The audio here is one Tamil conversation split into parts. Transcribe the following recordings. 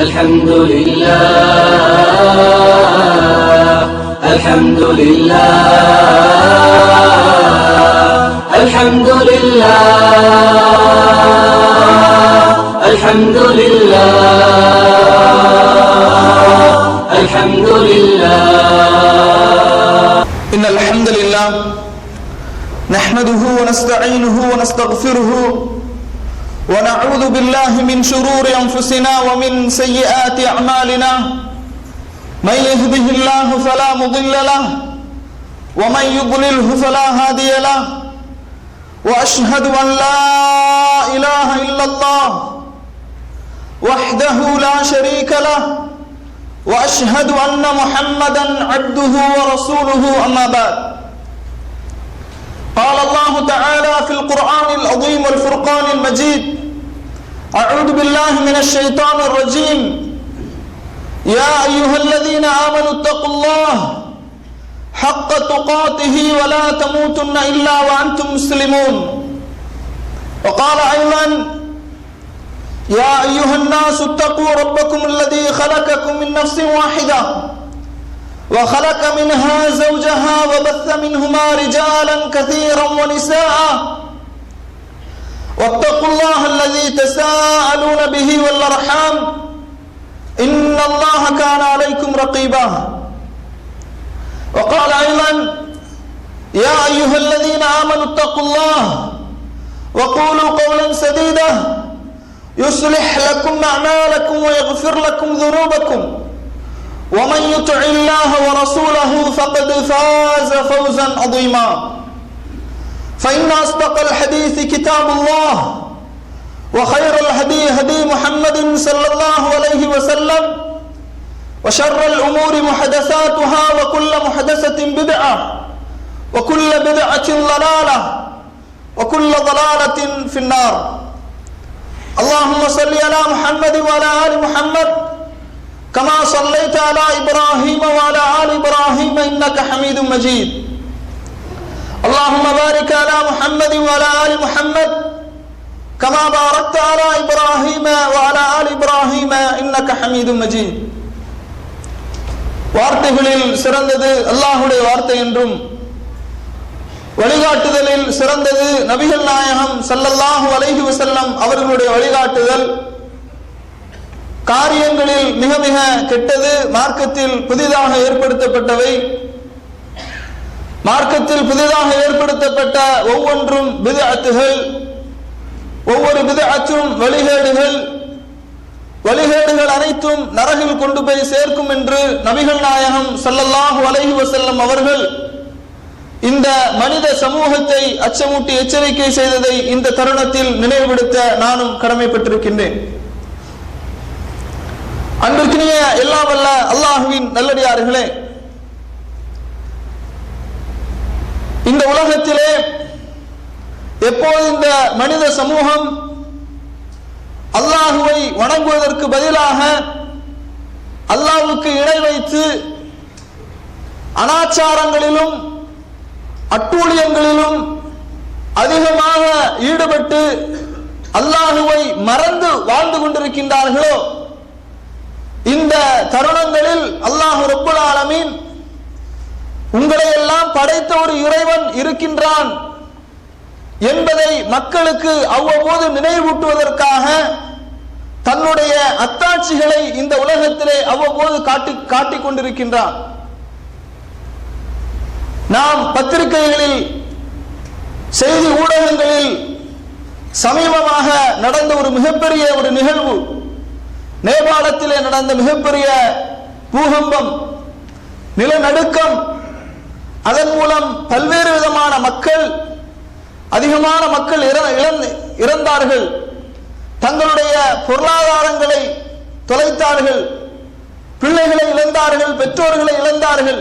الحمد لله الحمد لله الحمد لله الحمد لله الحمد لله إن الحمد لله نحمده ونستعينه ونستغفره ونعوذ بالله من شرور أنفسنا ومن سيئات أعمالنا. من يهده الله فلا مضل له ومن يضلله فلا هادي له. وأشهد أن لا إله إلا الله وحده لا شريك له وأشهد أن محمدا عبده ورسوله. أما بعد قال الله تعالى في القران العظيم والفرقان المجيد. أعوذ بالله من الشيطان الرجيم. يا أيها الذين آمنوا اتقوا الله حق تقاته ولا تموتن إلا وأنتم مسلمون. وقال أيضا يا أيها الناس اتقوا ربكم الذي خلقكم من نفس واحدة وخلق منها زوجها وبث منهما رجالا كثيرا ونساء واتقوا الله الذي تساءلون به والأرحام. إن الله كان عليكم رقيبا. وقال أيضا يا أيها الذين آمنوا اتقوا الله وقولوا قولا سديدا. يصلح لكم أعمالكم ويغفر لكم ذنوبكم. ومن يطع الله ورسوله فقد فاز فوزا عظيما. فإن أصدق الحديث كتاب الله وخير الهدي هدي محمد صلى الله عليه وسلم وشر الأمور محدثاتها وكل محدثة بدعة وكل بدعة ضلالة وكل ضلالة في النار. اللهم صل على محمد وعلى آل محمد كما صليت على إبراهيم وعلى آل إبراهيم إنك حميد مجيد. اللهم بارك على محمد وعلى ال محمد كما باركت على ابراهيم وعلى ال ابراهيم انك حميد مجيد வார்த்தைகளில் சிறந்தது அல்லாஹுடைய வார்த்தை என்றும் வழிகாட்டுதலில் சிறந்தது நபிகள் நாயகம் சல்லல்லாஹு அலைஹி வசல்லம் அவர்களுடைய வழிகாட்டுதல் காரியங்களில் மிக மிக கெட்டது மார்க்கத்தில் புதிதாக ஏற்படுத்தப்பட்டவை மார்க்கத்தில் புதிதாக ஏற்படுத்தப்பட்ட ஒவ்வொன்றும் விதஅத்துகள் ஒவ்வொரு விதஅத்தும் வழிகேடுகள் வழிகேடுகள் அனைத்தும் நரகில் கொண்டு போய் சேர்க்கும் என்று நபிகள் நாயகம் சல்லல்லாஹு அலைஹி வசல்லம் அவர்கள் இந்த மனித சமூகத்தை அச்சமூட்டி எச்சரிக்கை செய்ததை இந்த தருணத்தில் நினைவுபடுத்த நானும் கடமைப்பட்டிருக்கின்றேன். அன்பிற்கினிய எல்லாம் வல்ல அல்லாஹுவின் நல்லடியார்களே இந்த உலகத்திலே எப்போது இந்த மனித சமூகம் அல்லாஹுவை வணங்குவதற்கு பதிலாக அல்லாஹுக்கு இடை வைத்து அனாச்சாரங்களிலும் அட்டூழியங்களிலும் அதிகமாக ஈடுபட்டு அல்லாஹுவை மறந்து வாழ்ந்து கொண்டிருக்கின்றார்களோ? இந்த தருணங்களில் அல்லாஹு ரப்புல் ஆலமீன் உங்களை எல்லாம் படைத்த ஒரு இறைவன் இருக்கின்றான் என்பதை மக்களுக்கு அவ்வப்போது நினைவூட்டுவதற்காக தன்னுடைய அத்தாட்சிகளை இந்த உலகத்திலே அவ்வப்போது காட்டி காட்டிக் கொண்டிருக்கின்றான். நாம் பத்திரிகைகளில் செய்தி ஊடகங்களில் சமீபமாக நடந்த ஒரு மிகப்பெரிய ஒரு நிகழ்வு நேபாளத்திலே நடந்த மிகப்பெரிய பூகம்பம் நிலநடுக்கம் அதன் மூலம் பல்வேறு விதமான மக்கள் அதிகமான மக்கள் இறந்தார்கள். தங்களுடைய பொருளாதாரங்களை தொலைத்தார்கள். பிள்ளைகளை இழந்தார்கள் பெற்றோர்களை இழந்தார்கள்.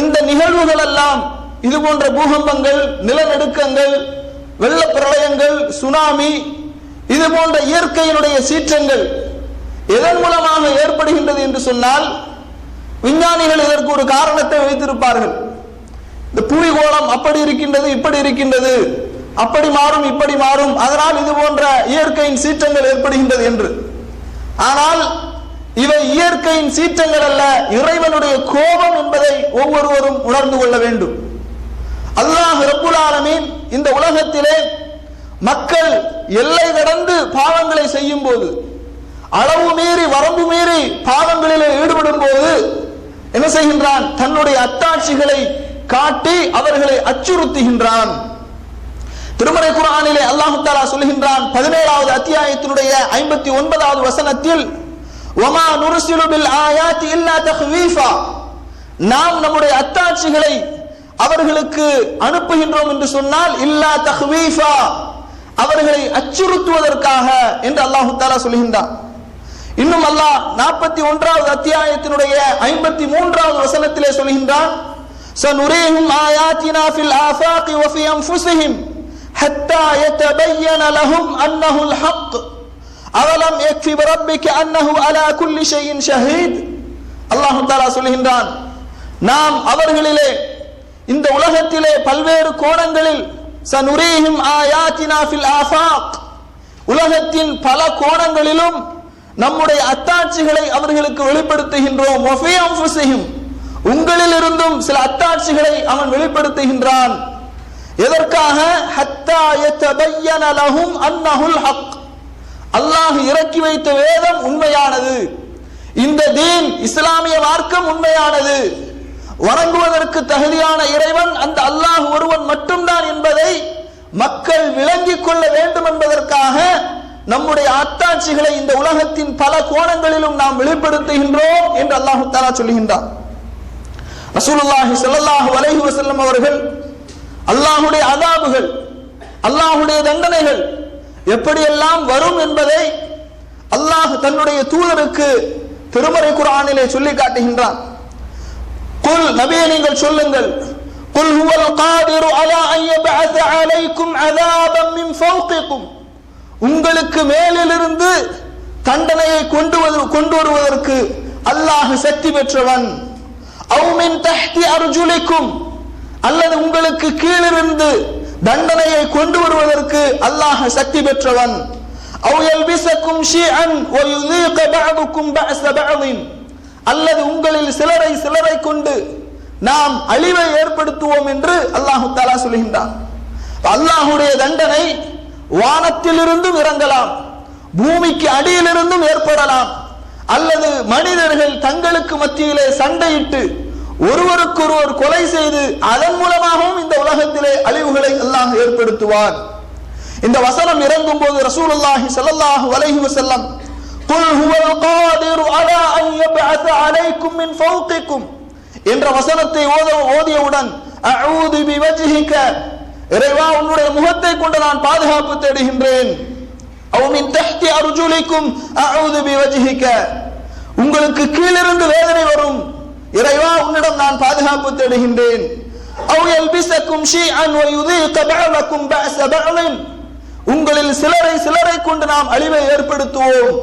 இந்த நிகழ்வுகள் எல்லாம் இது போன்ற பூகம்பங்கள் நிலநடுக்கங்கள் வெள்ள பிரளயங்கள் சுனாமி இது போன்ற இயற்கையினுடைய சீற்றங்கள் எதன் மூலமாக ஏற்படுகின்றது என்று சொன்னால் விஞ்ஞானிகள் இதற்கு ஒரு காரணத்தை வைத்திருப்பார்கள். இந்த புவிகோளம் அப்படி இருக்கின்றது இப்படி இருக்கின்றது அப்படி மாறும் இப்படி மாறும் அதனால் இது போன்ற இயற்கையின் சீற்றங்கள் ஏற்படுகின்றது என்று. ஆனால் இவை இயற்கையின் சீற்றங்கள் அல்ல இறைவனுடைய கோபம் என்பதை ஒவ்வொருவரும் உணர்ந்து கொள்ள வேண்டும். அல்லாஹ் ரப்புல் இந்த உலகத்திலே மக்கள் எல்லை கடந்து பாவங்களை செய்யும் போது அளவு மீறி வரம்பு மீறி பாவங்களிலே ஈடுபடும் போது என்ன செய்கின்றான்? தன்னுடைய அத்தாட்சிகளை காட்டி அவர்களை அச்சுறுத்துகின்றான். திருமறை குரானிலே அல்லாஹு தாலா சொல்கின்றான் பதினேழாவது அத்தியாயத்தினுடைய ஐம்பத்தி ஒன்பதாவது வசனத்தில் ஒமா நுருசிலு பில் ஆயாத்தி இல்லா தஹ்வீஃபா. நாம் நம்முடைய அத்தாட்சிகளை அவர்களுக்கு அனுப்புகின்றோம் என்று சொன்னால் இல்லா தஹ்வீஃபா. அவர்களை அச்சுறுத்துவதற்காக என்று அல்லாஹு தாலா சொல்கின்றான். இன்னும் அல்லாஹ் நாற்பத்தி ஒன்றாவது அத்தியாயத்தினுடைய ஐம்பத்தி மூன்றாவது வசனத்திலே சொல்கின்றான் سنريهم آياتنا في الآفاق وفي أنفسهم حتى يتبين لهم أنه الحق أولم يكفي بربك أنه على كل شيء شهيد அல்லாஹு தாலா சொல்கின்றான் நாம் அவர்களிலே இந்த உலகத்திலே பல்வேறு கோணங்களில் சனுரீஹிம் ஆயாத்தினா ஃபில் ஆஃபாக் உலகத்தின் பல கோணங்களிலும் நம்முடைய அத்தாட்சிகளை அவர்களுக்கு வெளிப்படுத்துகின்றோம். உங்களில் இருந்தும் சில அத்தாட்சிகளை அவன் வெளிப்படுத்துகின்றான். எதற்காக? ஹக். அல்லாஹ் இறக்கி வைத்த வேதம் உண்மையானது. இந்த தீன் இஸ்லாமிய மார்க்கம் உண்மையானது. வணங்குவதற்கு தகுதியான இறைவன் அந்த அல்லாஹ் ஒருவன் மட்டும்தான் என்பதை மக்கள் விளங்கிக் கொள்ள வேண்டும் என்பதற்காக நம்முடைய அத்தாட்சிகளை இந்த உலகத்தின் பல கோணங்களிலும் நாம் வெளிப்படுத்துகின்றோம் என்று அல்லாஹு தாலா சொல்லுகின்றான். ரசூலுல்லாஹி ஸல்லல்லாஹு அலைஹி வஸல்லம் அவர்கள் அல்லாஹுடைய அதாபுகள் அல்லாஹுடைய தண்டனைகள் எப்படியெல்லாம் வரும் என்பதை அல்லாஹ் தன்னுடைய தூதருக்கு திருமறை குரானிலே சொல்லி காட்டுகின்றான். குல் நபியை நீங்கள் சொல்லுங்கள். குல் ஹுவல் காதிரு அலா அன் அலைக்கும் அதாபம் மின் ஃபௌகிக்கும் உங்களுக்கு மேலிலிருந்து தண்டனையை கொண்டு கொண்டு வருவதற்கு அல்லாஹ் சக்தி பெற்றவன். அவுமின் தஹ்தி அர்ஜுலிக்கும். அல்லது உங்களுக்கு கீழிருந்து தண்டனையை கொண்டு வருவதற்கு அல்லாஹ் சக்தி பெற்றவன். அவு யல்பிசக்கும் ஷீஅன் பஅதுக்கும் பஅஸ பஅதின். அல்லது உங்களில் சிலரை சிலரை கொண்டு நாம் அழிவை ஏற்படுத்துவோம் என்று அல்லாஹு தாலா சொல்கின்றான். அல்லாஹுடைய தண்டனை வானத்திலிருந்தும் இறங்கலாம் பூமிக்கு அடியிலிருந்தும் ஏற்படலாம் அல்லது மனிதர்கள் தங்களுக்கு மத்தியிலே சண்டையிட்டு ஒருவருக்கொருவர் கொலை செய்து அதன் மூலமாகவும் இந்த உலகத்திலே அழிவுகளை எல்லாம் ஏற்படுத்துவார். இந்த வசனம் இறங்கும் போது ரசூலுல்லாஹி ஸல்லல்லாஹு அலைஹி வஸல்லம் குல் ஹுவல் காதிரு அலா அன் யப்அஸ அலைக்கும் மின் ஃபௌகிக்கும் என்ற வசனத்தை ஓத ஓதியவுடன் அஊது பிவஜ்ஹிக இறைவா உன்னுடைய முகத்தை கொண்டு நான் பாதுகாப்பு தேடுகின்றேன். அவ் தஹ்தி அர்ஜுலிக்கும் அஊது பிவஜ்ஹிக. உங்களுக்கு கீழிருந்து வேதனை வரும். இறைவா உன்னிடம் நான் பாதுகாப்பு தேடுகின்றேன். அவ் யல்பிசக்கும் ஷீஅன் வ யுதீக பஅலக்கும் பஅஸ பஅலின். உங்களில் சிலரை சிலரை கொண்டு நாம் அழிவை ஏற்படுத்துவோம்.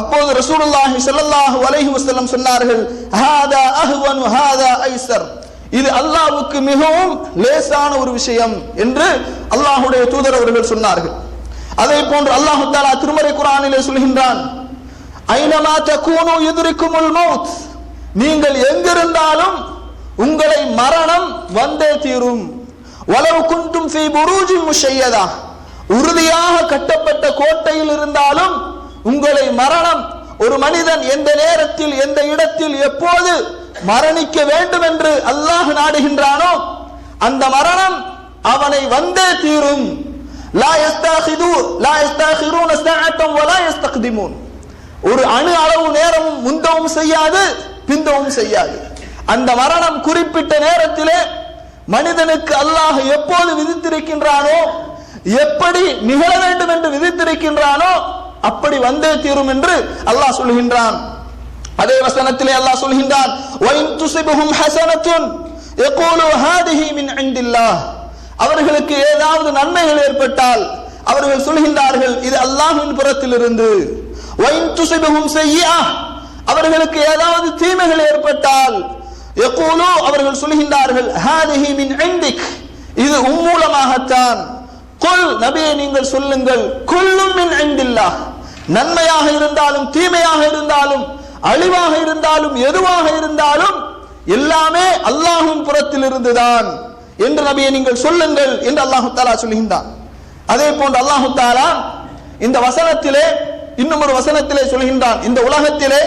அப்போது ரசூலுல்லாஹி ஸல்லல்லாஹு அலைஹி வஸல்லம் சொன்னார்கள் ஹாதா அஹ்வன் ஹாதா ஐசர் இது அல்லாவுக்கு மிகவும் லேசான ஒரு விஷயம் என்று அல்லாஹுடைய தூதர் அவர்கள் சொன்னார்கள். அதே போன்று அல்லாஹ் தாலா திருமறை குரானிலே சொல்கின்றான் ஐனமா தகூனு யுத்ரிக்குமுல் மௌத். நீங்கள் எங்கிருந்தாலும் உங்களை மரணம் வந்தே தீரும். வலவு குண்டும் ஃபீ புரூஜி முஷையதா. உறுதியாக கட்டப்பட்ட கோட்டையில் இருந்தாலும் உங்களை மரணம் ஒரு மனிதன் எந்த நேரத்தில் எந்த இடத்தில் எப்போது மரணிக்க வேண்டும் என்று அல்லாஹ் நாடுகின்றானோ அந்த மரணம் அவனை வந்தே தீரும். லா லா ஒரு அணு அளவு நேரமும் முந்தவும் செய்யாது பிந்தவும் செய்யாது. அந்த மரணம் குறிப்பிட்ட நேரத்திலே மனிதனுக்கு அல்லாஹ் எப்போது விதித்திருக்கின்றானோ எப்படி நிகழ வேண்டும் என்று விதித்திருக்கின்றானோ அப்படி வந்தே தீரும் என்று அல்லாஹ் சொல்கின்றான். அதே வசனத்திலே அல்லாஹ் சொல்கின்றான் ஒயின் துசிபுகும் ஹசனத்துன் எகூலு ஹாதிஹி மின் இண்டில்லாஹ் அவர்களுக்கு ஏதாவது நன்மைகள் ஏற்பட்டால் அவர்கள் சொல்கின்றார்கள் இது அல்லாஹின் புறத்திலிருந்து. ஒயின் துசிபுகும் செய்யா அவர்களுக்கு ஏதாவது தீமைகள் ஏற்பட்டால் எகூலு அவர்கள் சொல்கின்றார்கள் ஹாதிஹி மின் இண்டிக் இது உம்மூலமாகத்தான். கொல் நபியை நீங்கள் சொல்லுங்கள் கொல்லும் மின் இண்டில்லாஹ் நன்மையாக இருந்தாலும் தீமையாக இருந்தாலும் அழிவாக இருந்தாலும் எதுவாக இருந்தாலும் எல்லாமே அல்லாஹும் புறத்தில் இருந்துதான் என்று நபியை நீங்கள் சொல்லுங்கள் என்று அல்லாஹு தாலா சொல்கின்றான். அதே போன்று அல்லாஹு தாலா இந்த வசனத்திலே இன்னும் ஒரு வசனத்திலே சொல்கின்றான். இந்த உலகத்திலே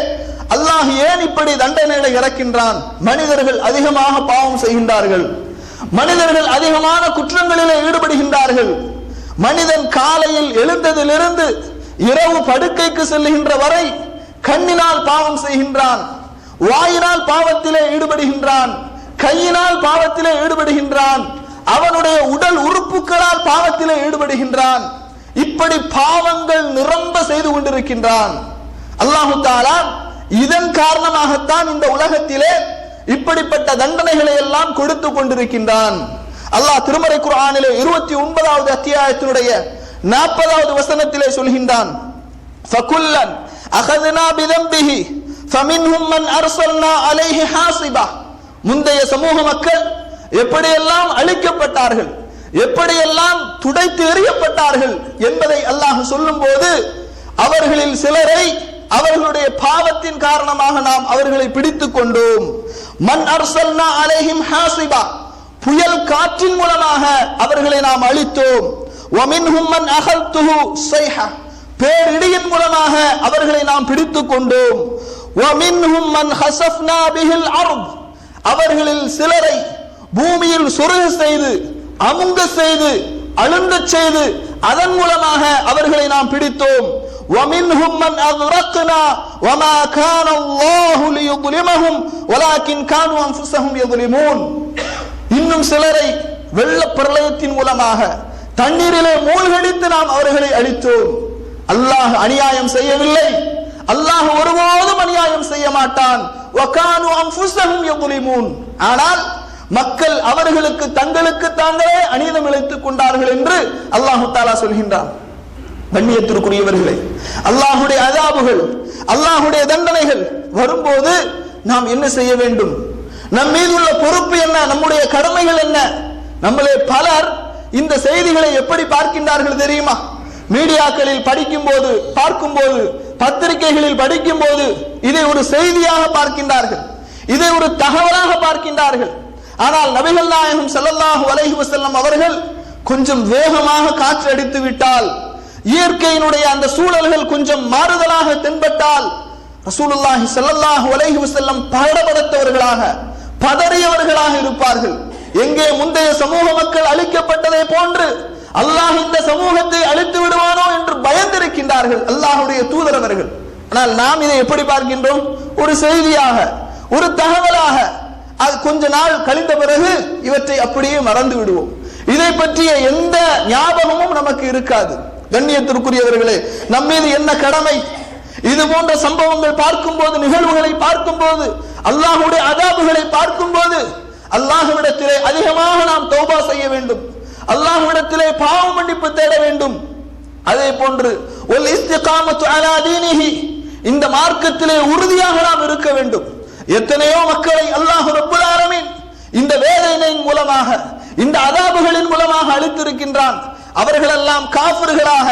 அல்லாஹ் ஏன் இப்படி தண்டனைகளை இறக்கின்றான்? மனிதர்கள் அதிகமாக பாவம் செய்கின்றார்கள். மனிதர்கள் அதிகமான குற்றங்களிலே ஈடுபடுகின்றார்கள். மனிதன் காலையில் எழுந்ததிலிருந்து இரவு படுக்கைக்கு செல்லுகின்ற வரை கண்ணினால் பாவம் செய்கின்றான். வாயினால் பாவத்திலே ஈடுபடுகின்றான். கையினால் பாவத்திலே ஈடுபடுகின்றான். அவனுடைய உடல் உறுப்புகளால் பாவத்திலே ஈடுபடுகின்றான். இப்படி பாவங்கள் நிரம்ப செய்து கொண்டிருக்கின்றான். அல்லாஹு தாலா இதன் காரணமாகத்தான் இந்த உலகத்திலே இப்படிப்பட்ட தண்டனைகளை எல்லாம் கொடுத்து கொண்டிருக்கின்றான். அல்லாஹ் திருமறை குரானிலே இருபத்தி ஒன்பதாவது அத்தியாயத்தினுடைய நாற்பதாவது வசனத்திலே சொல்கின்றான். சகுல்லன் அகதுனா பிதம்பிஹி ஃபமின்ஹும் மன் அர்சல்னா அலைஹி ஹாசிபா. முந்தைய சமூக மக்கள் எப்படியெல்லாம் அழிக்கப்பட்டார்கள் எப்படியெல்லாம் துடைத்து எறியப்பட்டார்கள் என்பதை அல்லாஹ் சொல்லும்போது அவர்களில் சிலரை அவர்களுடைய பாவத்தின் காரணமாக நாம் அவர்களை பிடித்துக் கொண்டோம். மன் அர்சல்னா அலைஹிம் ஹாசிபா. புயல் காற்றின் மூலமாக அவர்களை நாம் அழித்தோம். வமின்ஹும் மன் அகல்துஹு சைஹா. பேரிடியின் மூலமாக அவர்களை நாம் பிடித்துக் கொண்டோம் வமின்ஹும் மன் ஹஸஃப்னா பிஹில் அர்த் அவர்களில் சிலரை பூமியில் சுருக செய்து அமுங்க செய்து அழுந்தச் செய்து அதன் மூலமாக அவர்களை நாம் பிடித்தோம் ومنهم من أغرقنا وما كان الله ليظلمهم ولكن كانوا أنفسهم يظلمون இன்னும் சிலரை வெள்ள பிரளயத்தின் மூலமாக தண்ணீரிலே மூழ்கடித்து நாம் அவர்களை அழித்தோம் அல்லாஹ் அநியாயம் செய்யவில்லை. அல்லாஹ் ஒருபோதும் அநியாயம் செய்ய மாட்டான். ஆனால் மக்கள் அவர்களுக்கு தங்களுக்கு தாங்களே அநீதம் இழைத்துக் கொண்டார்கள் என்று அல்லாஹு தாலா சொல்கின்றான். கண்ணியத்திற்குரியவர்களே அல்லாஹுடைய அதாபுகள் அல்லாஹுடைய தண்டனைகள் வரும்போது நாம் என்ன செய்ய வேண்டும்? நம் மீது உள்ள பொறுப்பு என்ன? நம்முடைய கடமைகள் என்ன? நம்மளே பலர் இந்த செய்திகளை எப்படி பார்க்கின்றார்கள் தெரியுமா? மீடியாக்களில் படிக்கும் போது பார்க்கும் போது பத்திரிகைகளில் படிக்கும் போது இதை ஒரு செய்தியாக பார்க்கின்றார்கள். இதை ஒரு தகவலாக பார்க்கின்றார்கள். ஆனால் நபிகள் நாயகம் ஸல்லல்லாஹு அலைஹி செல்லம் அவர்கள் கொஞ்சம் வேகமாக காற்று அடித்து விட்டால் இயற்கையினுடைய அந்த சூழல்கள் கொஞ்சம் மாறுதலாக தென்பட்டால் ரசூலுல்லாஹி ஸல்லல்லாஹு அலைஹி செல்லம் படபடத்தவர்களாக பதறியவர்களாக இருப்பார்கள். எங்கே முந்தைய சமூக மக்கள் அழிக்கப்பட்டதை போன்று அல்லாஹ் இந்த சமூகத்தை அழித்து விடுவானோ என்று பயந்திருக்கின்றார்கள் அல்லாஹுடைய தூதரவர்கள் ஆனால் நாம் இதை எப்படி பார்க்கின்றோம்? ஒரு செய்தியாக ஒரு தகவலாக அது கொஞ்ச நாள் கழிந்த பிறகு இவற்றை அப்படியே மறந்து விடுவோம். இதை பற்றிய எந்த ஞாபகமும் நமக்கு இருக்காது. கண்ணியத்திற்குரியவர்களே நம் மீது என்ன கடமை? இது போன்ற சம்பவங்கள் பார்க்கும்போது நிகழ்வுகளை பார்க்கும்போது அல்லாஹுடைய அதாபுகளை பார்க்கும்போது அல்லாஹுவிடத்திலே அதிகமாக நாம் தௌபா செய்ய வேண்டும். அல்லாஹ்விடத்திலே பாவ மன்னிப்பு தேட வேண்டும். அதே போன்று ஒல் இஸ்திகாமத்து அலா தீனிஹி. இந்த மார்க்கத்திலே உறுதியாக நாம் இருக்க வேண்டும். எத்தனையோ மக்களை அல்லாஹ் ரப்புல் ஆலமீன் இந்த வேதனையின் மூலமாக இந்த அதாபுகளின் மூலமாக அழித்திருக்கின்றான். அவர்களெல்லாம் காஃபர்களாக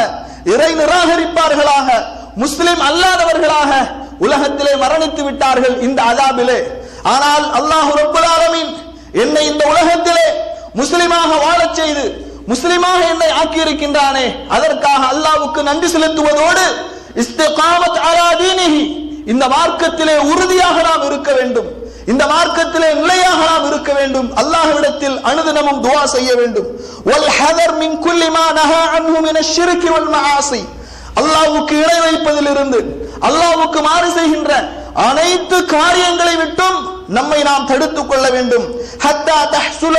இறை நிராகரிப்பார்களாக முஸ்லிம் அல்லாதவர்களாக உலகத்திலே மரணித்து விட்டார்கள் இந்த அதாபிலே. ஆனால் அல்லாஹ் ரப்புல் ஆலமீன் என்னை இந்த உலகத்திலே முஸ்லிமாக வாழச் செய்து முஸ்லிமாக என்னை ஆக்கியிருக்கின்றானே அதற்காக அல்லாவுக்கு நன்றி செலுத்துவதோடு இஸ்திகாமத் அலாதீனிஹி இந்த மார்க்கத்திலே உறுதியாக நாம் இருக்க வேண்டும். இந்த மார்க்கத்திலே நிலையாக நாம் இருக்க வேண்டும். அல்லாஹ்விடத்தில் அனுதினமும் துவா செய்ய வேண்டும். வல் ஹதர் மின் குல்லி மா நஹா அன்ஹு மின ஷிர்கி வல் மஆசி. அல்லாஹ்வுக்கு இணை வைப்பதிலிருந்து அல்லாஹ்வுக்கு மாறு செய்கின்ற அனைத்து காரியங்களை விட்டும் நம்மை நாம் தடுத்துக் கொள்ள வேண்டும். ஹத்தா தஹ்சுல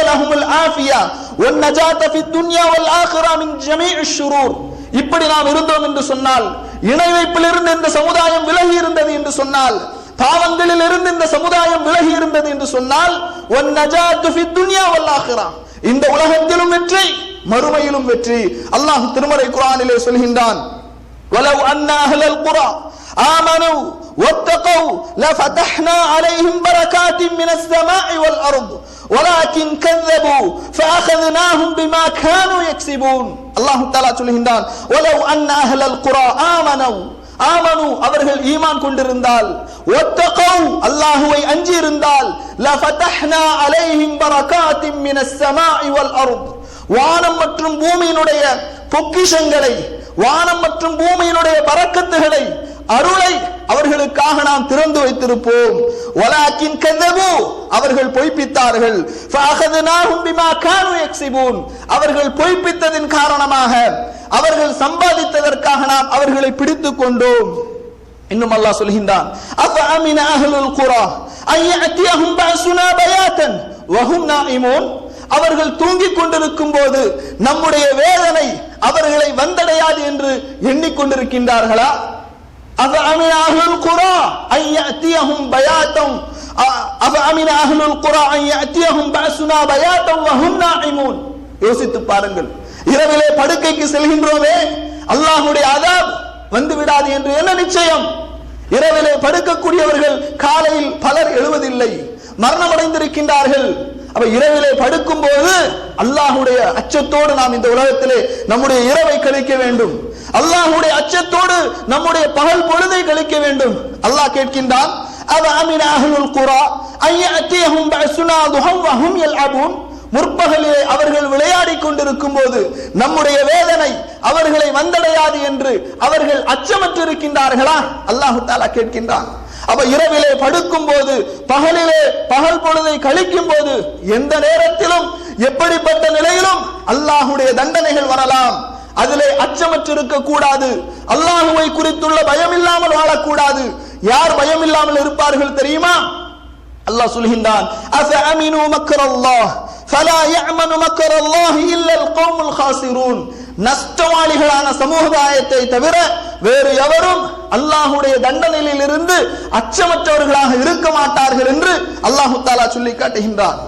ஒன் நஜாத ஃபி துன்யா வல் ஷுரூர். இப்படி நாம் இருந்தோம் என்று சொன்னால் இணை வைப்பிலிருந்து இந்த சமுதாயம் விலகி இருந்தது என்று சொன்னால் பாவங்களில் இருந்து இந்த சமுதாயம் விலகி இருந்தது என்று சொன்னால் ஒன் நஜாத்து ஃபி துன்யா இந்த உலகத்திலும் வெற்றி மறுமையிலும் வெற்றி. அல்லாஹ் திருமறை குரானிலே சொல்கின்றான் வலவ் அன்னா அஹ்லல் آمنوا واتقوا لفتحنا عليهم بركات من السماء والأرض ولكن كذبوا فأخذناهم بما كانوا يكسبون الله تعالى சொல்கின்றான் ولو أن أهل القرى آمنوا ஆமனு அவர்கள் ஈமான் கொண்டிருந்தால் ஒத்தகௌ அல்லாஹுவை அஞ்சி இருந்தால் லஃபதஹ்னா அலைஹிம் பரகாத்தின் மினஸ் ஸமாஇ வல் அர்த் வானம் மற்றும் பூமியினுடைய பொக்கிஷங்களை வானம் மற்றும் பூமியினுடைய பறக்கத்துகளை அருளை அவர்களுக்காக நாம் திறந்து வைத்திருப்போம். ஒலாக்கின் கந்தவு அவர்கள் பொய்ப்பித்தார்கள். அவர்கள் பொய்ப்பித்ததின் காரணமாக அவர்கள் சம்பாதித்ததற்காக நாம் அவர்களை பிடித்துக் கொண்டோம். இன்னும் அல்லாஹ் சொல்கின்றான் அஃப அமின அஹ்லுல் குரா? ஐயத்தியஹும் பஸ்னா பயாத்தன்? வஹும் நாயிமூன் அவர்கள் தூங்கிக் கொண்டிருக்கும் போது நம்முடைய வேதனை அவர்களை வந்தடையாது என்று எண்ணிக்கொண்டிருக்கின்றார்களா أفأمن أهل القرى أن يأتيهم بياتا أفأمن أهل القرى أن يأتيهم بأسنا بياتا وهم ناعمون யோசித்து பாருங்கள் இரவிலே படுக்கைக்கு செல்கின்றோமே அல்லாஹ்வுடைய அதாப் வந்து விடாது என்று என்ன நிச்சயம் இரவிலே படுக்கக்கூடியவர்கள் காலையில் பலர் எழுவதில்லை மரணம் அடைந்திருக்கின்றார்கள் அப்ப இரவிலே படுக்கும் போது அல்லாஹுடைய அச்சத்தோடு நாம் இந்த உலகத்திலே நம்முடைய இரவை கழிக்க வேண்டும். அல்லாஹுடைய அச்சத்தோடு நம்முடைய பகல் பொழுதை கழிக்க வேண்டும். அல்லாஹ் கேட்கின்றான் அவ அமின அஹ்லுல் குரா? ஐயஅத்தியஹும் பஅசுனா துஹம் வஹும் யல்அபூன்? முற்பகலிலே அவர்கள் விளையாடிக் கொண்டிருக்கும் போது நம்முடைய வேதனை அவர்களை வந்தடையாது என்று அவர்கள் அச்சமற்றிருக்கின்றார்களா? அல்லாஹு தாலா கேட்கின்றான். அப்ப இரவிலே படுக்கும் போது பகலிலே பகல் பொழுதை கழிக்கும் போது எந்த நேரத்திலும் எப்படிப்பட்ட நிலையிலும் அல்லாஹுடைய தண்டனைகள் வரலாம். அதிலே அச்சமற்றிருக்க கூடாது அல்லாஹுவை குறித்துள்ள பயம் இல்லாமல் வாழக்கூடாது. யார் பயம் இல்லாமல் இருப்பார்கள் தெரியுமா? அல்லாஹ் சொல்கின்றான் அஃப அமினு மக்கரல்லாஹ் ஃபலா யஅமனு மக்கரல்லாஹ் இல்லல் கௌமுல் காசிரூன் நஷ்டவாளிகளான சமுதாயத்தை தவிர வேறு எவரும் அல்லாஹுடைய தண்டனையில் இருந்து அச்சமற்றவர்களாக இருக்க மாட்டார்கள் என்று அல்லாஹு தாலா சொல்லி காட்டுகின்றான்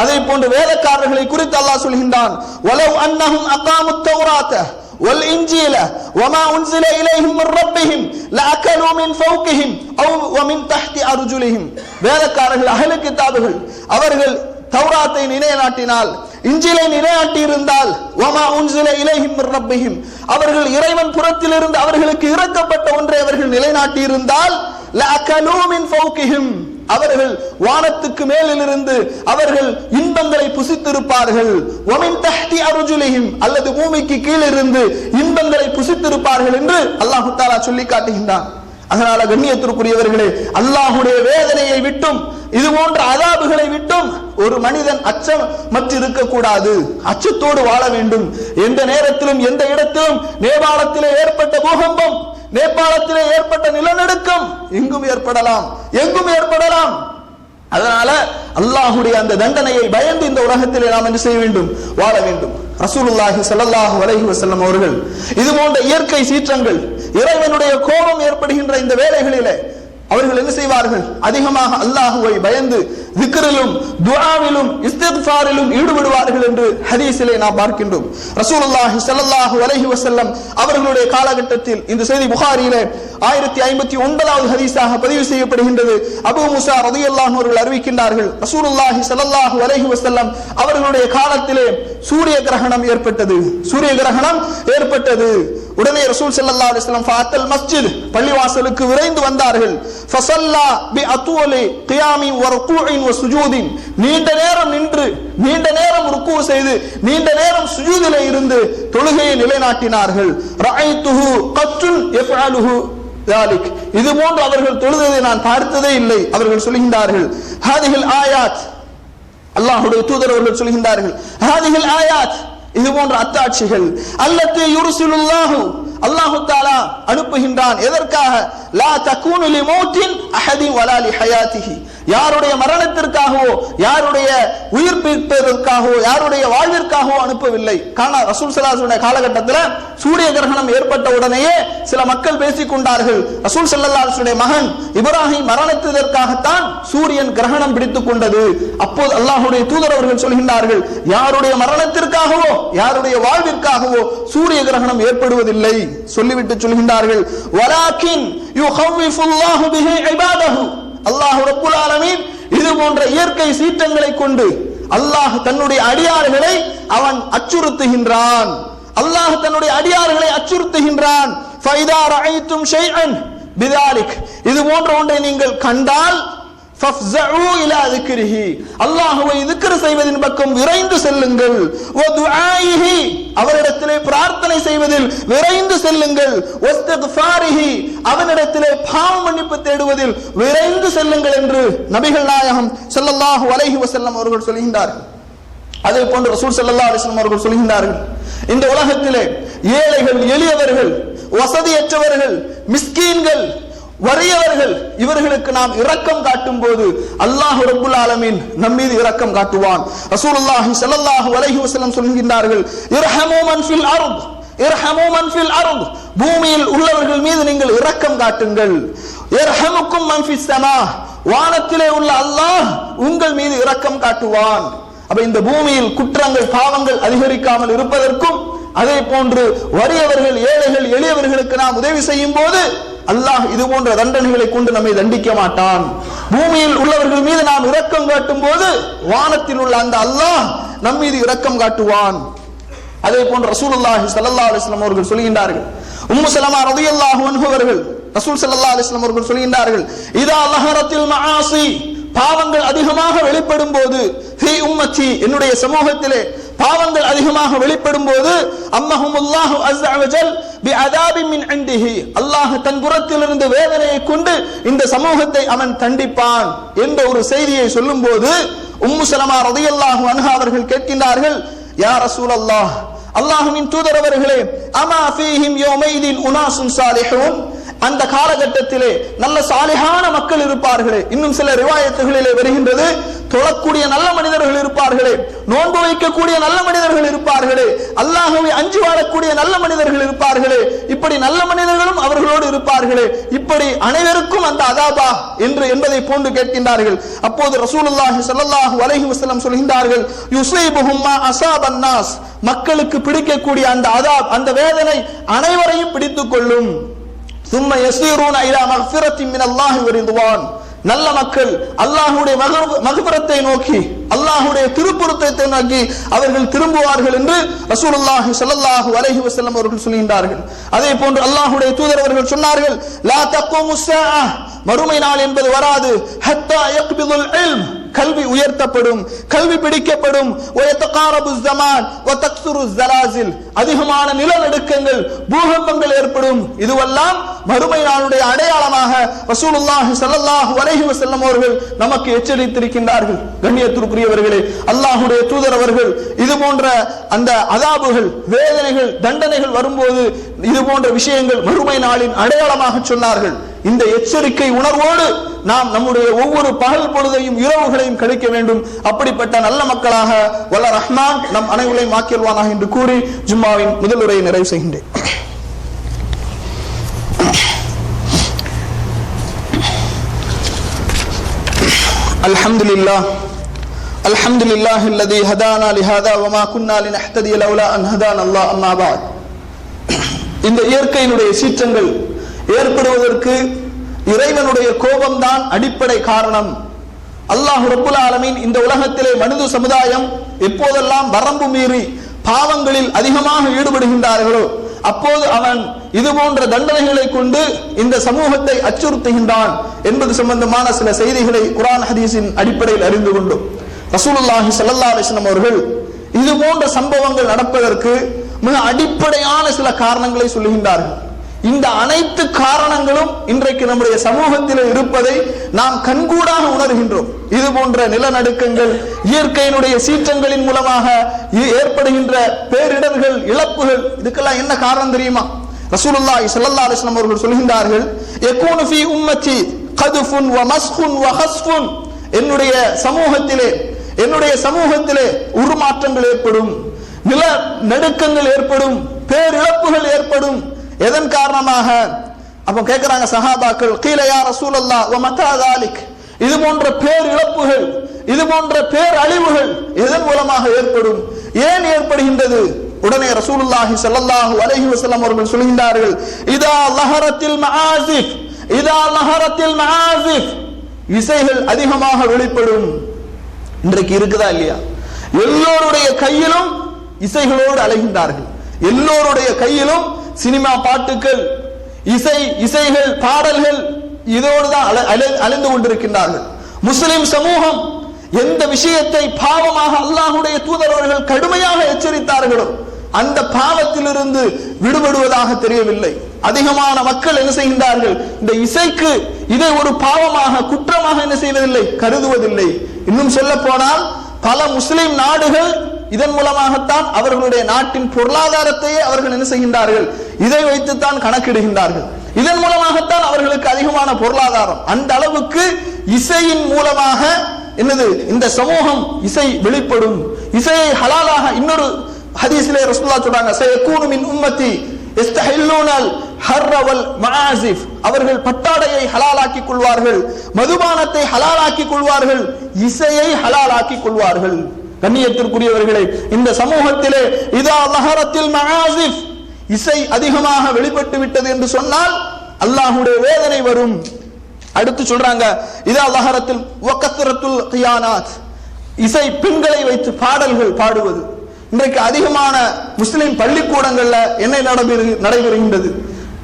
அதே போன்று வேலைக்காரர்களை குறித்து அல்லாஹ் சொல்கின்றான் வலவ் அன்னஹும் அகாமுத் தௌராத்த والإنجيل وما أنزل إليهم من ربهم لأكلوا من فوقهم أو ومن تحت أرجلهم வேலைக்காரர்கள் அஹ்ல கிதாபுகள் அவர்கள் தௌராத்தை நிலைநாட்டினால் இஞ்சிலை நிலையாட்டி இருந்தால் ஒமா உன்சில இலைஹிம் ரப்பிஹிம். அவர்கள் இறைவன் புறத்திலிருந்து அவர்களுக்கு இறக்கப்பட்ட ஒன்றை அவர்கள் நிலைநாட்டி இருந்தால் லஅகலூ ஃபௌகிஹிம். அவர்கள் வானத்துக்கு மேலிலிருந்து அவர்கள் இன்பங்களை புசித்திருப்பார்கள். ஒமின் தஹ்தி அருஜுலிஹிம். அல்லது பூமிக்கு கீழிருந்து இன்பங்களை புசித்திருப்பார்கள் என்று அல்லாஹு தாலா சொல்லி காட்டுகின்றான் அதனால கண்ணியத்திற்குரியவர்களே அல்லாஹுடைய வேதனையை விட்டும் இது போன்ற அதாபுகளை விட்டும் ஒரு மனிதன் அச்சம் மற்றிருக்க கூடாது அச்சத்தோடு வாழ வேண்டும். எந்த நேரத்திலும் எந்த இடத்திலும் நேபாளத்திலே ஏற்பட்ட பூகம்பம் நேபாளத்திலே ஏற்பட்ட நிலநடுக்கம் எங்கும் ஏற்படலாம் எங்கும் ஏற்படலாம். அதனால அல்லாஹுடைய அந்த தண்டனையை பயந்து இந்த உலகத்திலே நாம் என்ன செய்ய வேண்டும்? வாழ வேண்டும். ரசூலுல்லாஹி சல்லாஹ் வலைஹி வசல்லம் அவர்கள் இது போன்ற இயற்கை சீற்றங்கள் இறைவனுடைய கோபம் ஏற்படுகின்ற இந்த வேலைகளிலே அவர்கள் என்ன செய்வார்கள்? அதிகமாக அல்லாஹுவை பயந்து திக்ரிலும் துஆவிலும் இஸ்திக்ஃபாரிலும் ஈடுபடுவார்கள் என்று ஹதீஸிலே நாம் பார்க்கின்றோம். ரசூலுல்லாஹி ஸல்லல்லாஹு அலைஹி வஸல்லம் அவர்களுடைய காலகட்டத்தில் இந்த செய்தி புகாரியிலே ஆயிரத்தி ஐம்பத்தி ஒன்பதாவது ஹதீஸாக பதிவு செய்யப்படுகின்றது. அபு முசா ரதியல்லாஹு அவர்கள் அறிவிக்கின்றார்கள் ரசூலுல்லாஹி ஸல்லல்லாஹு அலைஹி வஸல்லம் அவர்களுடைய காலத்திலே சூரிய கிரகணம் ஏற்பட்டது. சூரிய கிரகணம் ஏற்பட்டது. உடனே ரசூல் செல்லல்லா அலிஸ்லாம் ஃபாத்தல் மஸ்ஜித் பள்ளிவாசலுக்கு விரைந்து வந்தார்கள். ஃபசல்லா பி அத்துவலி கியாமி வரக்கூழின் வ சுஜூதின். நீண்ட நேரம் நின்று நீண்ட நேரம் ருக்கு செய்து நீண்ட நேரம் சுஜூதில இருந்து தொழுகையை நிலைநாட்டினார்கள். ரஐத்துஹு கத்துன் எஃபாலுஹு தாலிக். இது போன்று அவர்கள் தொழுததை நான் பார்த்ததே இல்லை அவர்கள் சொல்கின்றார்கள். ஹாதிகள் ஆயாத். அல்லாஹுடைய தூதர் அவர்கள் சொல்கின்றார்கள். ஹாதிகள் ஆயாத். இது போன்ற அத்தாட்சிகள் அல்லத்து யுருசுலுல்லாஹு அல்லாஹு தாலா அனுப்புகின்றான். எதற்காக? லா தக்கூனு லி மௌத்தின் அஹதி வலா லி ஹயாத்திஹி யாருடைய மரணத்திற்காகவோ யாருடைய உயிர் பிடிப்பதற்காகவோ யாருடைய வாழ்விற்காகவோ அனுப்பவில்லை. காரணம் ரசூல் சல்லாசுடைய காலகட்டத்தில் சூரிய கிரகணம் ஏற்பட்ட உடனேயே சில மக்கள் பேசிக் கொண்டார்கள். ரசூல் சல்லாசுடைய மகன் இப்ராஹிம் மரணத்திற்காகத்தான் சூரியன் கிரகணம் பிடித்துக் கொண்டது. அப்போது அல்லாஹுடைய தூதர் அவர்கள் சொல்கின்றார்கள் யாருடைய மரணத்திற்காகவோ யாருடைய வாழ்விற்காகவோ சூரிய கிரகணம் ஏற்படுவதில்லை. சொல்லிவிட்டு சொல்கின்றார்கள் வலாக்கின் யுஹவ்விஃபுல்லாஹு பிஹி இபாதஹு. அல்லாஹ் ரப்புல் ஆலமீன் இது போன்ற இயற்கை சீற்றங்களை கொண்டு அல்லாஹ் தன்னுடைய அடியார்களை அவன் அச்சுறுத்துகின்றான். அல்லாஹ் தன்னுடைய அடியார்களை அச்சுறுத்துகின்றான். ஃபைதா ரஐத்தும் ஷைஅன் பிதாலிக். இது போன்ற ஒன்றை நீங்கள் கண்டால் அல்லாஹ்வை ذிக்ர் செய்வதின் பக்கம் விரைந்து செல்லுங்கள். அவரிடத்திலே பிரார்த்தனை செய்வதில் விரைந்து செல்லுங்கள். அவனிடத்திலே பாவ மன்னிப்பு தேடுவதில் விரைந்து செல்லுங்கள் என்று நபிகள் நாயகம் செல்லல்லாஹு அலைஹி வசல்லம் அவர்கள் சொல்கின்றார்கள். அதே போன்று ரசூல் செல்லல்லா அலிஸ்லாம் அவர்கள் சொல்கின்றார்கள். இந்த உலகத்திலே ஏழைகள் எளியவர்கள் வசதியற்றவர்கள் மிஸ்கீன்கள் வறியவர்கள் இவர்களுக்கு நாம் இரக்கம் காட்டும் போது அல்லாஹ் ரபுல் ஆலமின் நம் மீது இரக்கம் காட்டுவான். ரசூலுல்லாஹி ஸல்லல்லாஹு அலைஹி வஸல்லம் சொல்கின்றார்கள் இர்ஹமு மன் ஃபில் அர்த் இர்ஹமு மன் ஃபில் அர்த். பூமியில் உள்ளவர்கள் மீது நீங்கள் இரக்கம் காட்டுங்கள். இர்ஹமுக்கும் மன் ஃபிஸ் ஸமா வானத்திலே உள்ள அல்லாஹ் உங்கள் மீது இரக்கம் காட்டுவான். அப்ப இந்த பூமியில் குற்றங்கள் பாவங்கள் அதிகரிக்காமல் இருப்பதற்கும் அதே போன்று வறியவர்கள் ஏழைகள் எளியவர்களுக்கு நாம் உதவி செய்யும் போது அல்லாஹ் இது போன்ற தண்டனைகளை கொண்டு நம்மை தண்டிக்க மாட்டான். பூமியில் உள்ளவர்கள் மீது நாம் இரக்கம் காட்டும் போது வானத்தில் உள்ள அந்த அல்லாஹ் நம் மீது இரக்கம் காட்டுவான். அதே போன்று ரசூலுல்லாஹி ஸல்லல்லாஹு அலைஹி வஸல்லம் அவர்கள் சொல்கின்றார்கள். உம்மு சலமா ரலியல்லாஹு அன்ஹு அவர்கள் ரசூல் சல்லா அலிஸ்லாம் அவர்கள் சொல்கின்றார்கள் இதா லஹரத்தில் மஆசி பாவங்கள் அதிகமாக வெளிப்படும் போது ஹி உம்மச்சி என்னுடைய சமூகத்திலே பாவங்கள் அதிகமாக வெளிப்படும் போது அம்மஹுமுல்லாஹு பி அதாபி மின் அல்லாஹ் தன் புறத்திலிருந்து வேதனையை கொண்டு இந்த சமூகத்தை அவன் தண்டிப்பான் என்ற ஒரு செய்தியை சொல்லும்போது உம்மு சலமா ரலியல்லாஹு அன்ஹா அவர்கள் கேட்கின்றார்கள் யா ரசூலல்லாஹ் அல்லாஹ் அல்லாஹுவின் தூதரவர்களே அமா ஃபீஹிம் யோமைதின் உனாசுன் சாலிஹூன்? அந்த காலகட்டத்திலே நல்ல சாலிகான மக்கள் இருப்பார்களே. இன்னும் சில ரிவாயத்துகளிலே வருகின்றது. தொழக்கூடிய நல்ல மனிதர்கள் இருப்பார்களே. நோன்பு வைக்கக்கூடிய நல்ல மனிதர்கள் இருப்பார்களே. அல்லாஹவை அஞ்சு வாழக்கூடிய நல்ல மனிதர்கள் இருப்பார்களே. இப்படி நல்ல மனிதர்களும் அவர்களோடு இருப்பார்களே. இப்படி அனைவருக்கும் அந்த அதாபா என்று என்பதை போன்று கேட்கின்றார்கள். அப்போது ரசூலுல்லாஹி ஸல்லல்லாஹு அலைஹி வஸல்லம் சொல்கின்றார்கள் யுஸீபுஹும் மா அஸாபன் நாஸ். மக்களுக்கு பிடிக்கக்கூடிய அந்த அதாப் அந்த வேதனை அனைவரையும் பிடித்துக் கொள்ளும். சும்ம யசீரூன இலா மக்ஃபிரத்தின் மின் அல்லாஹி வரிந்துவான் நல்ல மக்கள் அல்லாஹுடைய மகபுரத்தை நோக்கி அல்லாஹுடைய திருப்புறத்தை நோக்கி அவர்கள் திரும்புவார்கள் என்று ரசூலுல்லாஹி ஸல்லல்லாஹு அலைஹி வஸல்லம் அவர்கள் சொல்கின்றார்கள். அதே போன்று அல்லாஹுடைய தூதர் அவர்கள் சொன்னார்கள் லா தக்வமுஸ்ஸா மறுமை நாள் என்பது வராது. ஹத்தா யக்பிதுல் இல்ம். கல்வி உயர்த்தப்படும் கல்வி பிடிக்கப்படும். அதிகமான நிலநடுக்கங்கள் பூகம்பங்கள் ஏற்படும். இதுவெல்லாம் மறுமை நாளுடைய அடையாளமாக வசூலுல்லாஹி ஸல்லல்லாஹு அலைஹி வஸல்லம் அவர்கள் நமக்கு எச்சரித்திருக்கின்றார்கள். கண்ணியத்திற்குரியவர்களே அல்லாஹுடைய தூதர் அவர்கள் இது போன்ற அந்த அதாபுகள் வேதனைகள் தண்டனைகள் வரும்போது இது போன்ற விஷயங்கள் மறுமை நாளின் அடையாளமாக சொன்னார்கள். இந்த எச்சரிக்கை உணர்வோடு நாம் நம்முடைய ஒவ்வொரு பகல் பொழுதையும் இரவுகளையும் கழிக்க வேண்டும் அப்படிப்பட்ட நல்ல மக்களாக வல்ல ரஹ்மான் நம் அனைவரையும் ஆக்கியல்வானாக என்று கூறி ஜும்மாவின் முதல் உரையை நிறைவு செய்கின்றேன் الحمد لله الحمد لله الذي هدانا لهذا وما كنا لنهتدي لولا ان هدانا الله اما بعد இந்த இயற்கையினுடைய சீற்றங்கள் ஏற்படுவதற்கு இறைவனுடைய கோபம்தான் அடிப்படை காரணம். அல்லாஹ் ரபுல் ஆலமின் இந்த உலகத்திலே மனித சமுதாயம் எப்போதெல்லாம் வரம்பு மீறி பாவங்களில் அதிகமாக ஈடுபடுகின்றார்களோ அப்போது அவன் இது போன்ற தண்டனைகளை கொண்டு இந்த சமூகத்தை அச்சுறுத்துகின்றான் என்பது சம்பந்தமான சில செய்திகளை குரான் ஹதீஸின் அடிப்படையில் அறிந்து கொண்டோம். ரசூலுல்லாஹி சல்லா அலைஹி அவர்கள் இது போன்ற சம்பவங்கள் நடப்பதற்கு மிக அடிப்படையான சில காரணங்களை சொல்லுகின்றார்கள். இந்த அனைத்து காரணங்களும் இன்றைக்கு நம்முடைய சமூகத்தில் இருப்பதை நாம் கண்கூடாக உணர்கின்றோம். இது போன்ற நிலநடுக்கங்கள் இயற்கையினுடைய சீற்றங்களின் மூலமாக ஏற்படுகின்ற பேரிடர்கள் இழப்புகள் இதுக்கெல்லாம் என்ன காரணம் தெரியுமா? ரசூலுல்லாஹி ஸல்லல்லாஹு அலைஹி வஸல்லம் அவர்கள் சொல்கின்றார்கள் யகூனு ஃபீ உம்மத்தி கதுஃபுன் வ மஸ்ஹுன் வ ஹஸ்ஃபுன். என்னுடைய சமூகத்திலே என்னுடைய சமூகத்திலே உருமாற்றங்கள் ஏற்படும் நில நடுக்கங்கள் ஏற்படும் பேரிழப்புகள் ஏற்படும் எதன் காரணமாக? அப்ப கேட்கிறாங்க சஹாபாக்கள் கீழையா ரசூலல்லா வ மத்தா தாலிக். இது போன்ற பேர் இழப்புகள் இது போன்ற பேர் அழிவுகள் எதன் மூலமாக ஏற்படும்? ஏன் ஏற்படுகின்றது? உடனே ரசூலுல்லாஹி ஸல்லல்லாஹு அலைஹி வஸல்லம் அவர்கள் சொல்கின்றார்கள் இதா லஹரத்தில் மஆசிஃப் இதா லஹரத்தில் மஆசிஃப் இசைகள் அதிகமாக வெளிப்படும். இன்றைக்கு இருக்குதா இல்லையா? எல்லோருடைய கையிலும் இசைகளோடு அலைகின்றார்கள். எல்லோருடைய கையிலும் சினிமா பாட்டுகள் இசை இசைகள் பாடல்கள் இதோடு தான் அல- கொண்டிருக்கின்றார்கள். முஸ்லிம் சமூகம் எந்த விஷயத்தை பாவமாக அல்லாஹுடைய தூதரவர்கள் கடுமையாக எச்சரித்தார்களோ அந்த பாவத்திலிருந்து விடுபடுவதாக தெரியவில்லை. அதிகமான மக்கள் என்ன செய்கின்றார்கள் இந்த இசைக்கு இதை ஒரு பாவமாக குற்றமாக என்ன செய்வதில்லை கருதுவதில்லை. இன்னும் சொல்ல போனால் பல முஸ்லிம் நாடுகள் இதன் மூலமாகத்தான் அவர்களுடைய நாட்டின் பொருளாதாரத்தையே அவர்கள் என்ன செய்கின்றார்கள்? இதை வைத்துத்தான் கணக்கிடுகின்றார்கள். இதன் மூலமாகத்தான் அவர்களுக்கு அதிகமான பொருளாதாரம். அந்த அளவுக்கு இசையின் மூலமாக என்னது? இந்த சமூகம் இசை வெளிப்படும். இசையை ஹலாலாக இன்னொரு ஹதீஸ்லே ரசூலுல்லாஹ் சொல்றாங்க சயகூனு மின் உம்மத்தி எஸ்தஹில்லூனல் ஹர்ரவல் மஆசிஃப் அவர்கள் பட்டாடையை ஹலாலாக்கிக் கொள்வார்கள் மதுபானத்தை ஹலாலாக்கிக் கொள்வார்கள் இசையை ஹலாலாக்கிக் கொள்வார்கள். கண்ணியத்திற்குரியவர்களே இந்த சமூகத்திலே இதா லஹரத்தில் மகாசிப் இசை அதிகமாக வெளிப்பட்டு விட்டது என்று சொன்னால் அல்லாஹ்வுடைய வேதனை வரும். அடுத்து சொல்றாங்க இதா லஹரத்தில் ஒக்கத்திரத்துல் கியானாத் இசை பெண்களை வைத்து பாடல்கள் பாடுவது. இன்றைக்கு அதிகமான முஸ்லிம் பள்ளிக்கூடங்கள்ல என்ன நடைபெறு நடைபெறுகின்றது?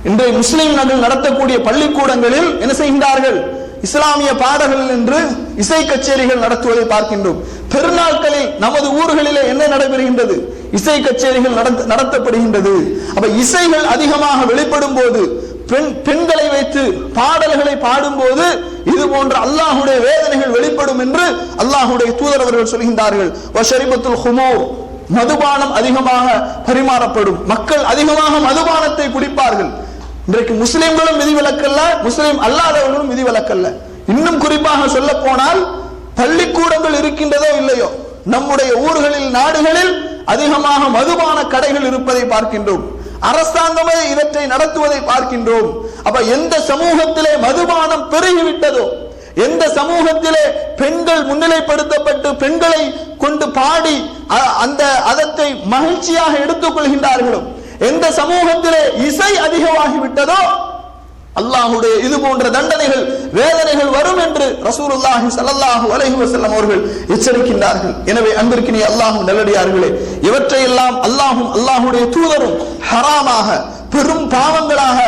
இன்றைய முஸ்லிம்கள் நடத்தக்கூடிய பள்ளிக்கூடங்களில் என்ன செய்கின்றார்கள்? இஸ்லாமிய பாடல்கள் என்று இசை கச்சேரிகள் நடத்துவதை பார்க்கின்றோம். பெருநாட்களில் நமது ஊர்களிலே என்ன நடைபெறுகின்றது? இசை கச்சேரிகள் நடத்த- நடத்தப்படுகின்றது. அப்ப இசைகள் அதிகமாக வெளிப்படும் போது பெண் பெண்களை வைத்து பாடல்களை பாடும்போது இது போன்ற அல்லாஹுடைய வேதனைகள் வெளிப்படும் என்று அல்லாஹுடைய தூதர் அவர்கள் சொல்கின்றார்கள். ஹுமோ மதுபானம் அதிகமாக பரிமாறப்படும். மக்கள் அதிகமாக மதுபானத்தை குடிப்பார்கள். இன்றைக்கு முஸ்லிம்களும் விதிவிலக்கல்ல முஸ்லிம் அல்லாதவர்களும் விதிவிலக்கல்ல. இன்னும் குறிப்பாக சொல்ல போனால் பள்ளிக்கூடங்கள் இருக்கின்றதோ இல்லையோ நம்முடைய ஊர்களில் நாடுகளில் அதிகமாக மதுபான கடைகள் இருப்பதை பார்க்கின்றோம். அரசாங்கமே இவற்றை நடத்துவதை பார்க்கின்றோம். அப்ப எந்த சமூகத்திலே மதுபானம் பெருகிவிட்டதோ எந்த சமூகத்திலே பெண்கள் முன்னிலைப்படுத்தப்பட்டு பெண்களை கொண்டு பாடி அந்த அதத்தை மகிழ்ச்சியாக எடுத்துக் கொள்கின்றார்களோ எந்த சமூகத்திலே இசை அதிகமாகி விட்டதோ அல்லாஹுடைய இது போன்ற தண்டனைகள் வேதனைகள் வரும் என்று ரசூலுல்லாஹி சல்லல்லாஹு அலைஹி வஸல்லம் அவர்கள் எச்சரிக்கின்றார்கள். எனவே அன்பிற்கினி அல்லாஹ் நல்லடியார்களே இவற்றையெல்லாம் அல்லாஹும் அல்லாஹுடைய தூதரும் ஹராமாக பெரும் பாவங்களாக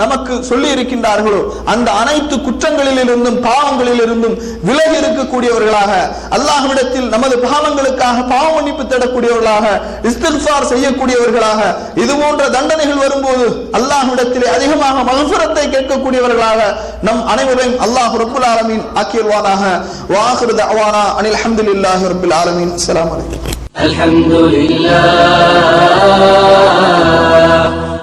நமக்கு சொல்லி இருக்கின்றார்களோ அந்த அனைத்து குற்றங்களிலிருந்தும் பாவங்களிலிருந்தும் விலகி இருக்கக்கூடியவர்களாக அல்லாஹ்விடத்தில் நமது பாவங்களுக்காக பாவ மன்னிப்பு தேடக்கூடியவர்களாக இஸ்திஃபார் செய்யக்கூடியவர்களாக இது போன்ற தண்டனைகள் வரும்போது அல்லாஹ்விடத்திலே அதிகமாக மகசுரத்தை கேட்கக்கூடியவர்களாக நம் அனைவரையும் அல்லாஹ் ரப்புல் ஆலமீன் ஆக்கியல்வானாக வாஹிரு தஅவானா அனில் அல்ஹம்துலில்லாஹி ரப்பில் ஆலமீன் அஸ்ஸலாமு அலைக்கும் الحمد لله